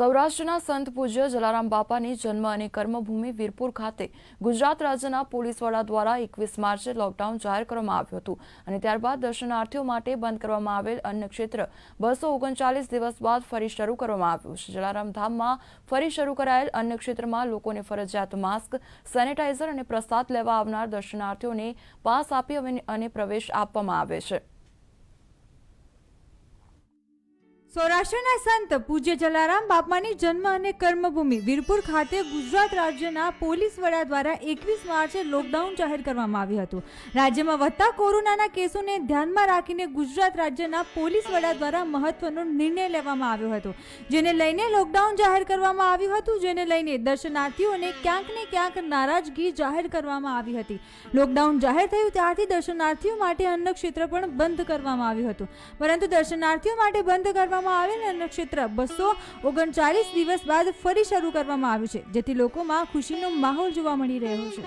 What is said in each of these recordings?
સૌરાષ્ટ્રના સંત પૂજ્ય જલારામ બાપાની જન્મ અને કર્મભૂમિ વીરપુર ખાતે ગુજરાત રાજ્યના પોલીસ વડા દ્વારા એકવીસ માર્ચે લોકડાઉન જાહેર કરવામાં આવ્યું હતું અને ત્યારબાદ દર્શનાર્થીઓ માટે બંધ કરવામાં આવેલ અન્ય ક્ષેત્ર બસો ઓગણચાલીસ દિવસ બાદ ફરી શરૂ કરવામાં આવ્યું છે. જલારામ ધામમાં ફરી શરૂ કરાયેલ અન્ય ક્ષેત્રમાં લોકોને ફરજિયાત માસ્ક સેનેટાઇઝર અને પ્રસાદ લેવા આવનાર દર્શનાર્થીઓને પાસ આપી અને- પ્રવેશ આપવામાં આવે છે. સૌરાષ્ટ્રના સંત પૂજ્ય જલારામ બાપાની જન્મ અને કર્મભૂમિ વીરપુર ખાતે ગુજરાત રાજ્યના પોલીસ વડા દ્વારા એકવીસ માર્ચે લોકડાઉન જાહેર કરવામાં આવ્યું હતું. રાજ્યમાં વધતા કોરોનાના કેસોને ધ્યાનમાં રાખીને ગુજરાત રાજ્યના પોલીસ વડા દ્વારા મહત્વનો નિર્ણય લેવામાં આવ્યો હતો, જેને લઈને લોકડાઉન જાહેર કરવામાં આવ્યું હતું, જેને લઈને દર્શનાર્થીઓને ક્યાંક ને ક્યાંક નારાજગી જાહેર કરવામાં આવી હતી. લોકડાઉન જાહેર થયું ત્યારથી દર્શનાર્થીઓ માટે અન્ન ક્ષેત્ર પણ બંધ કરવામાં આવ્યું હતું. પરંતુ દર્શનાર્થીઓ માટે બંધ કરવામાં આવેલ નક્ષત્ર બસો ઓગણચાલીસ દિવસ બાદ ફરી શરૂ કરવામાં આવ્યું છે, જેથી લોકોમાં ખુશીનો માહોલ જોવા મળી રહ્યો છે.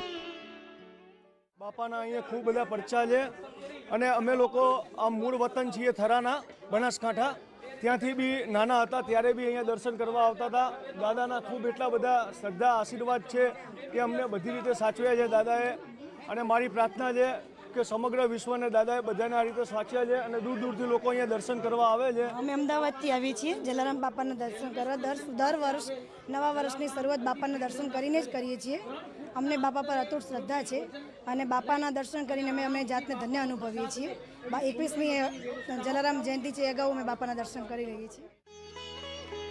બાપાના અહીંયા ખૂબ બધા પરચા છે અને અમે લોકો આ મૂળ વતન છીએ થરાના, બનાસકાંઠા. ત્યાંથી બી નાના હતા, ત્યારે બી અહીંયા દર્શન કરવા આવતા હતા. દાદાના ખૂબ એટલા બધા શ્રદ્ધા, આશીર્વાદ છે કે અમને બધી રીતે સાચવ્યા છે દાદાએ. અને મારી પ્રાર્થના છે કે સમગ્ર વિશ્વને દાદાએ બધાને આ રીતે સાચ્યા છે અને દૂર દૂરથી લોકો અહીંયા દર્શન કરવા આવે છે. અમે અમદાવાદથી આવીએ છીએ. જલારામ બાપાના દર્શન કરવા. દર દર વર્ષ, નવા વર્ષની શરૂઆત બાપાના દર્શન કરીને જ કરીએ છીએ. અમને બાપા પર અતૂટ શ્રદ્ધા છે અને બાપાના દર્શન કરીને અમે અમે જાતને ધન્ય અનુભવીએ છીએ. એકવીસમી જલારામ જયંતિ છે અગાઉ અમે બાપાના દર્શન કરી રહીએ છીએ.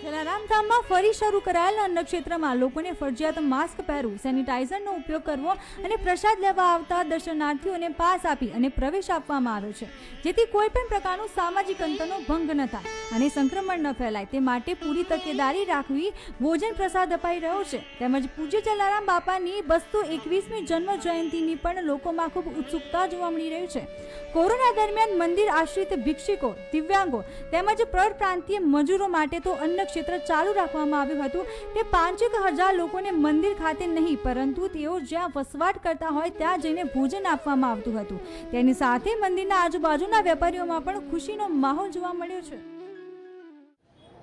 જલારામ ધામમાં ફરી શરૂ કરાયેલ અન્નક્ષેત્રમાં લોકોને ફરજિયાત માસ્ક પહેરવું સેનિટાઇઝરનો ઉપયોગ કરવો અને પ્રસાદ લેવા આવતા દર્શનાર્થીઓને પાસ આપી અને પ્રવેશ આપવામાં આવ્યો છે. જેથી કોઈ પણ પ્રકારનું સામાજિક અંતરનો ભંગ ન થાય અને સંક્રમણ ન ફેલાય. તે માટે પૂરી તકેદારી રાખવી ભોજન પ્રસાદ અપાઈ રહ્યો છે. તેમજ પૂજ્ય જલારામ બાપાની બસો એકવીસમી જન્મ જયંતિની પણ લોકોમાં ખૂબ ઉત્સુકતા જોવા મળી રહી છે. કોરોના દરમિયાન મંદિર આશ્રિત ભિક્ષુકો, દિવ્યાંગો તેમજ પરપ્રાંતીય મજૂરો માટે તો અન્ન ક્ષેત્ર ચાલુ રાખવામાં આવ્યું હતું. તે પાંચેક હજાર લોકોને મંદિર ખાતે નહીં, પરંતુ તેઓ જ્યાં વસવાટ કરતા હોય ત્યાં જઈને ભોજન આપવામાં આવતું હતું. તેની સાથે મંદિરના આજુબાજુના વેપારીઓમાં પણ ખુશીનો માહોલ જોવા મળ્યો છે.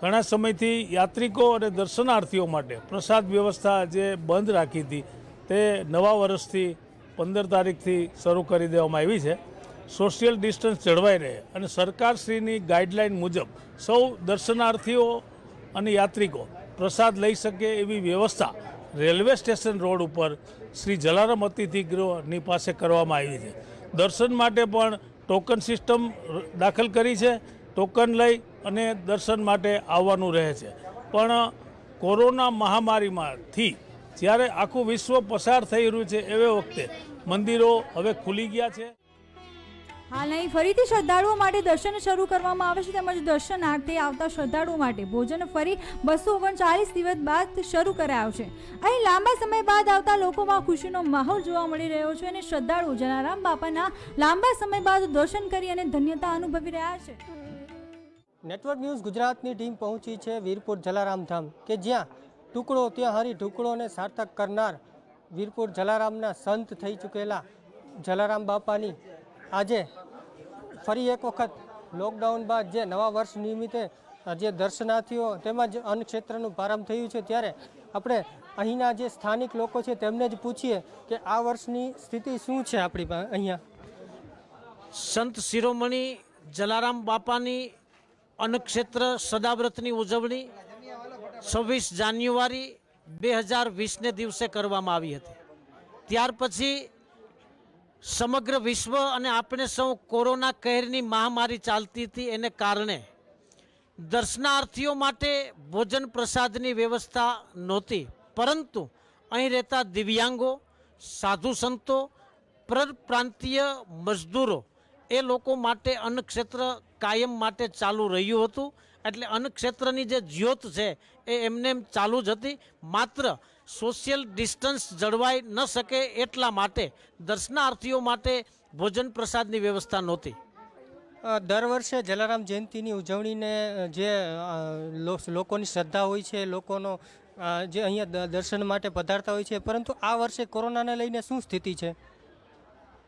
ઘણા સમયથી યાત્રિકો અને દર્શનાર્થીઓ માટે પ્રસાદ વ્યવસ્થા જે બંધ રાખી હતી, તે નવા વર્ષથી પંદર તારીખથી શરૂ કરી દેવામાં આવી છે. સોશિયલ ડિસ્ટન્સ જળવાઈ રહે અને સરકારશ્રીની ગાઈડલાઇન મુજબ સૌ દર્શનાર્થીઓ અને યાત્રિકો પ્રસાદ લઈ શકે એવી વ્યવસ્થા રેલવે સ્ટેશન રોડ ઉપર શ્રી જલારામ અતિથિ ગૃહની પાસે કરવામાં આવી છે. દર્શન માટે પણ ટોકન સિસ્ટમ દાખલ કરી છે. ટોકન લઈ અને દર્શન માટે આવવાનું રહે છે. પણ કોરોના મહામારીમાંથી જ્યારે આખું વિશ્વ પસાર થઈ રહ્યું છે એવે વખતે મંદિરો હવે ખુલી ગયા છે. હાલ અહીં ફરીથી શ્રદ્ધાળુઓ માટે દર્શન શરૂ કરવામાં આવે છે તેમજ દર્શનાર્થે આવતા શ્રદ્ધાળુઓ માટે. ભોજન ફરી બસો ઓગણચાલીસ દિવસ બાદ શરૂ કરાયો છે. અહીં લાંબા સમય બાદ આવતા લોકોમાં ખુશીનો માહોલ જોવા મળી રહ્યો છે અને શ્રદ્ધાળુ જલારામ બાપાના લાંબા સમય બાદ દર્શન કરી અને ધન્યતા અનુભવી રહ્યા છે. નેટવર્ક ન્યૂઝ ગુજરાતની ટીમ પહોંચી છે વીરપુર જલારામ ધામ, કે જ્યાં ટુકડો ત્યાં હરી ટુકડોને સાર્થક કરનાર વીરપુર જલારામના સંત થઈ ચૂકેલા જલારામ બાપાની આજે ફરી એક વખત લોકડાઉન બાદ જે નવા વર્ષ નિમિત્તે જે દર્શનાર્થીઓ તેમજ અન્ન ક્ષેત્રનું પ્રારંભ થયું છે ત્યારે આપણે અહીંના જે સ્થાનિક લોકો છે તેમને જ પૂછીએ કે આ વર્ષની સ્થિતિ શું છે આપણી અહીંયા. સંત શિરોમણી જલારામ બાપાની અન્નક્ષેત્ર સદાવ્રતની ઉજવણી છવ્વીસ જાન્યુઆરી બે હજાર વીસને દિવસે કરવામાં આવી હતી. ત્યાર પછી સમગ્ર વિશ્વ અને આપણે સૌ કોરોના કહેરની મહામારી ચાલતી હતી એને કારણે દર્શનાર્થીઓ માટે ભોજન પ્રસાદની વ્યવસ્થા નહોતી. પરંતુ અહીં રહેતા દિવ્યાંગો, સાધુ સંતો પરપ્રાંતીય મજદૂરો એ લોકો માટે અન્નક્ષેત્ર કાયમ માટે ચાલુ રહ્યું હતું. એટલે અન્નક્ષેત્રની જે જ્યોત છે એ એમને એમ ચાલુ જ હતી. માત્ર સોશિયલ ડિસ્ટન્સ જળવાઈ ન શકે એટલા માટે દર્શનાર્થીઓ માટે ભોજન પ્રસાદની વ્યવસ્થા નહોતી. દર વર્ષે જલારામ જયંતિની ઉજવણીને જે લોકોની શ્રદ્ધા હોય છે લોકોનો જે અહીંયા દર્શન માટે પધારતા હોય છે પરંતુ આ વર્ષે કોરોનાને લઈને શું સ્થિતિ છે?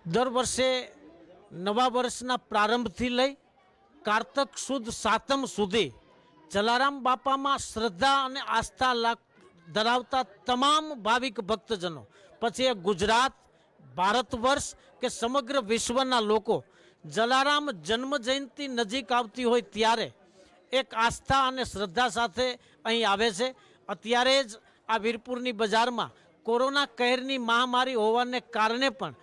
દર વર્ષે નવા વર્ષના પ્રારંભથી લઈ કારતક સુદ સાતમ સુધી જલારામ બાપામાં શ્રદ્ધા અને આસ્થા ધરાવતા તમામ ભાવિક ભક્તજનો, પછી એ ગુજરાત, ભારત વર્ષ કે સમગ્ર વિશ્વના લોકો જલારામ જન્મ જયંતિ નજીક આવતી હોય ત્યારે એક આસ્થા અને શ્રદ્ધા સાથે અહીં આવે છે. અત્યારે જ આ વીરપુરની બજારમાં કોરોના કહેરની મહામારી હોવાને કારણે પણ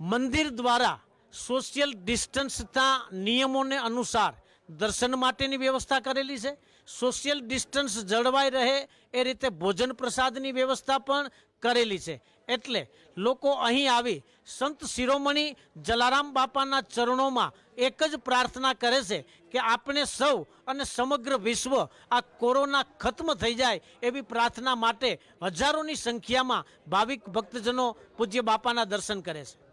મંદિર દ્વારા સોશિયલ ડિસ્ટન્સના નિયમોને અનુસાર દર્શન માટેની વ્યવસ્થા કરેલી છે. સોશિયલ ડિસ્ટન્સ જળવાઈ રહે એ રીતે ભોજન પ્રસાદની વ્યવસ્થા પણ કરેલી છે. એટલે લોકો અહીં આવી સંત શિરોમણી જલારામ બાપાના ચરણોમાં એક જ પ્રાર્થના કરે છે કે આપણે સૌ અને સમગ્ર વિશ્વ આ કોરોના ખત્મ થઈ જાય એવી પ્રાર્થના માટે હજારોની સંખ્યામાં ભાવિક ભક્તજનો પૂજ્ય બાપાના દર્શન કરે છે.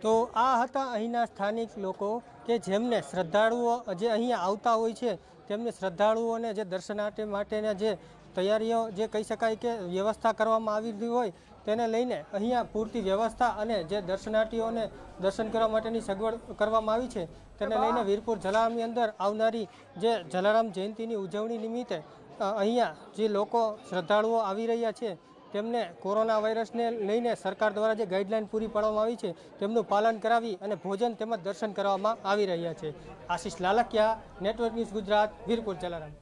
તો આ હતા અહીંના સ્થાનિક લોકો કે જેમને શ્રદ્ધાળુઓ જે અહીંયા આવતા હોય છે તેમને શ્રદ્ધાળુઓને જે દર્શનાર્થી માટેના જે તૈયારીઓ જે કહી શકાય કે વ્યવસ્થા કરવામાં આવી હોય તેને લઈને અહીંયા પૂરતી વ્યવસ્થા અને જે દર્શનાર્થીઓને દર્શન કરવા માટેની સગવડ કરવામાં આવી છે તેને લઈને વીરપુર જલારામની અંદર આવનારી જે જલારામ જયંતિની ઉજવણી નિમિત્તે અહીંયા જે લોકો શ્રદ્ધાળુઓ આવી રહ્યા છે તેમને કોરોના વાયરસને લઈને સરકાર દ્વારા જે ગાઈડલાઈન પૂરી પાડવામાં આવી છે, તેમનું પાલન કરાવી અને ભોજન તેમજ દર્શન કરવામાં આવી રહ્યા છે. Ashish Lalkiya, network news Gujarat, Virpur, Jalaram.